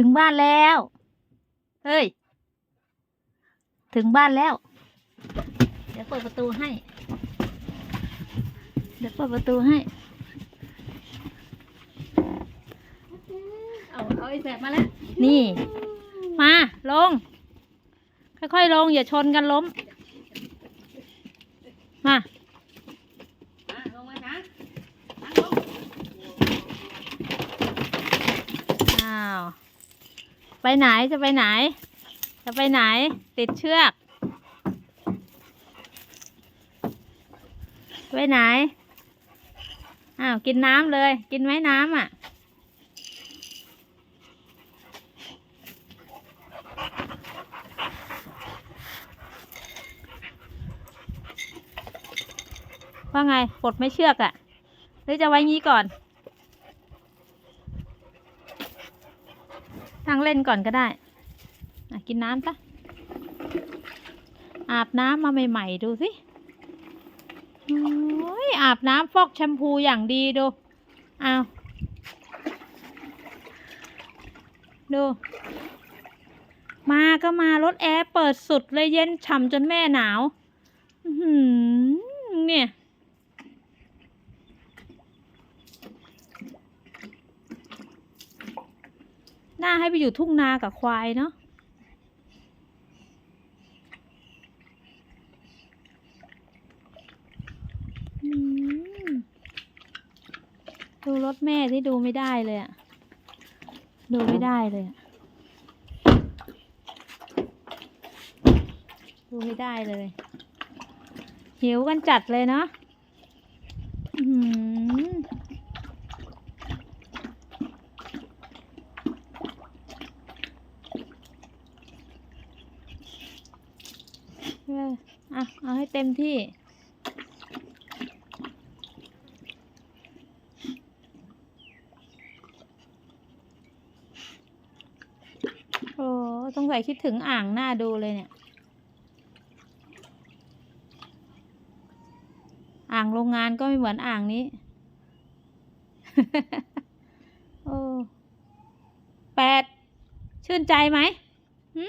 ถึงบ้านแล้ว เฮ้ย ถึงบ้านแล้ว เดี๋ยวเปิดประตูให้ เดี๋ยวเปิดประตูให้ เอา เอาไอ้แสบมาแล้ว นี่ มา ลง ค่อยๆ ลง อย่าชนกันล้ม มา อะลงมานะนั่งลง อ้าว ไปไหนจะไปไหน จะไปไหน ติดเชือก ไปไหน อ้าว กินน้ำเลย กินไหมน้ำอะ ว่าไง ปลดไม่เชือกอะ่ะ หรือจะไว้งี้ก่อน นั่งเล่นก่อนก็ได้อะกินน้ำปะอาบน้ำมาใหม่ๆดูสิโอ้ยอาบน้ำฟอกแชมพูอย่างดีดูเอาวดู มาก็มารถแอร์เปิดสุดเลยเย็นฉ่ำจนแม่หนาวเนี่ย น่าให้ไปอยู่ทุ่งนากับควายเนาะดูรถแม่ที่ดูไม่ได้เลยอะดูไม่ได้เลยอะดูไม่ได้เลย หิวกันจัดเลยเนาะอื้อ อเอออะ เอาให้เต็มที่ โอ้ต้องใส่คิดถึงอ่างหน้าดูเลยเนี่ย อ่างโรงงานก็ไม่เหมือนอ่างนี้ โอ้แปด ชื่นใจไหมหึ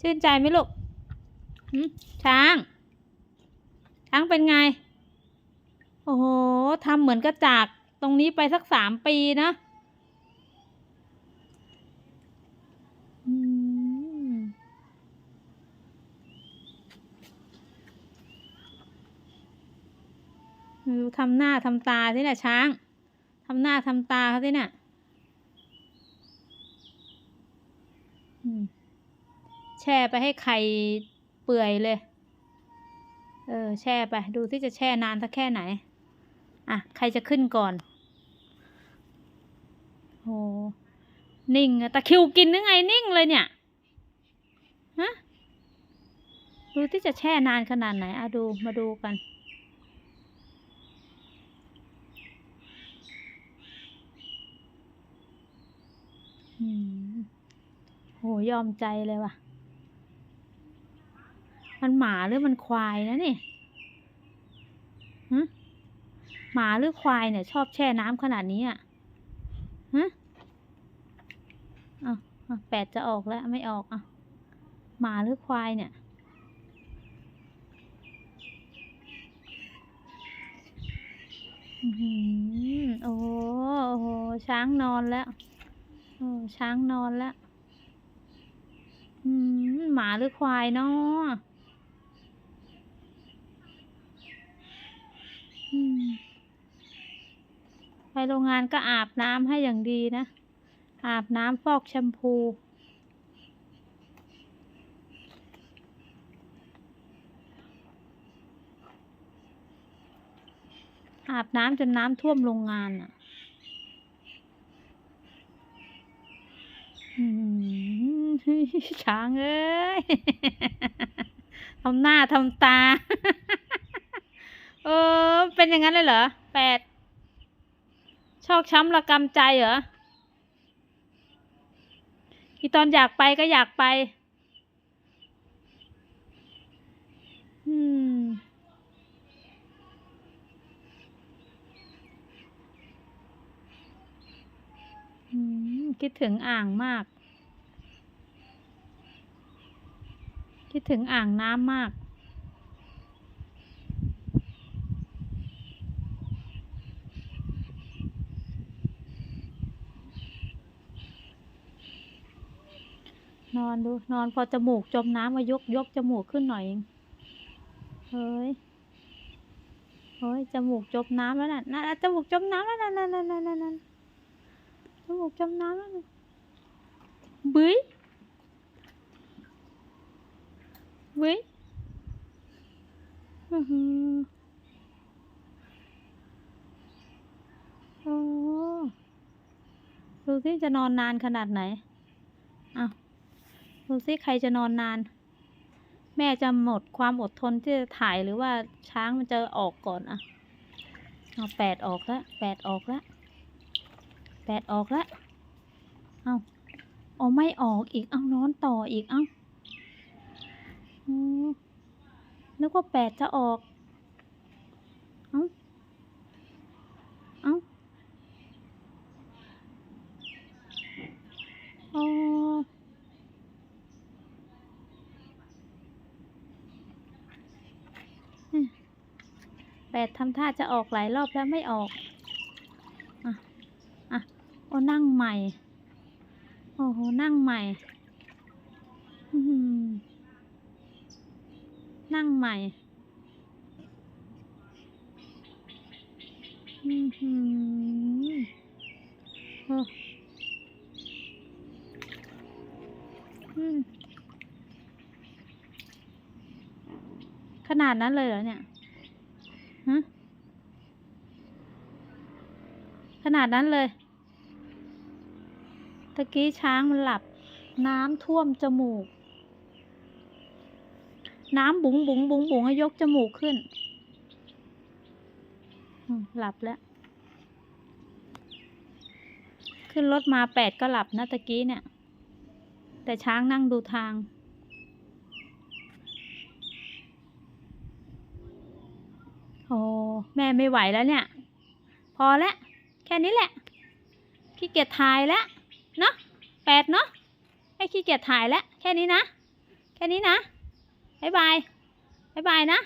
ชื่นใจไหมลูก ช้าง ช้างเป็นไง โอ้โหทำเหมือนกระจากตรงนี้ไปสักสามปีนะดูทำหน้าทำตาที่น่ะช้างทำหน้าทำตาเขาที่น่ะแช่ไปให้ไข่ เปื่อยเลย เออ แช่ไป ดูที่จะแช่นานสักแค่ไหน อะ ใครจะขึ้นก่อน โห นิ่งตะคิวกินนึงไงนิ่งเลยเนี่ย ฮะ ดูที่จะแช่นานขนาดไหน อะดู มาดูกันโห ยอมใจเลยว่ะ มันหมาหรือมันควายนะนี่ฮะหมาหรือควายเนี่ย ชอบแช่น้ำขนาดนี้อะฮะอะอะแปดจะออกแล้วไม่ออกอะหมาหรือควายเนี่ยอื้อหือโอ้โหโอ้โห ช้างนอนแล้วโอ้ช้างนอนแล้ว อืม หมาหรือควายเนาะ อืมไป โรงงานก็อาบน้ำให้อย่างดีนะ อาบน้ำฟอกแชมพูอาบน้ำจนน้ำท่วมโรงงานอะช้างเอ้ยทำหน้าทำตา เออ เป็นอย่างนั้นเลยเหรอ แปด ชอกช้ำระกำใจเหรออีตอนอยากไปก็อยากไป อืมอืมคิดถึงอ่างมาก คิดถึงอ่างน้ำมาก นอนดู นอนพอจมูกจมน้ำมายกยกจมูกขึ้นหน่อยเองเฮ้ยเฮ้ยจมูกจมน้ำแล้วน่ะน่ะจมูกจมน้ำแล้วน่ะนั่นนั่นนั่นนั่นนั่นจมูกจมน้ำแล้วน่ะบึ้ยบึ้ยอือหือโอ้ดูสิจะนอนนานขนาดไหนอ้าว ดูสิใครจะนอนนาน แม่จะหมดความอดทนที่จะถ่ายหรือว่าช้างมันจะออกก่อนอะเอาแปดออกแล้วแปดออกแล้วแปดออกแล้วเอาเอาไม่ออกอีกเอานอนต่ออีกเอานึกว่าแปดจะออก เอาเอาอ๋อ แป ดทำท่าจะออกหลายรอบแล้วไม่ออก อะ อะ โอ้นั่งใหม่ โอ้โห นั่งใหม่นั่งใหม่โอ้ขนาดนั้นเลยเหรอเนี่ย ฮะ ขนาดนั้นเลย ตะกี้ช้างมันหลับ น้ำท่วมจมูก น้ำบุ๋งบุ๋งบุ๋งบุ๋งให้ยกจมูกขึ้น หลับแล้ว ขึ้นรถมาแปดก็หลับนะตะกี้เนี่ย แต่ช้างนั่งดูทางโอ้แม่ไม่ไหวแล้วเนี่ย พอแล้ว แค่นี้แหละ ขี้เกียจถ่ายแล้วเนาะแปดเนาะให้ขี้เกียจถ่ายแล้วแค่นี้นะ แค่นี้นะบ๊ายบายบ๊ายบายนะ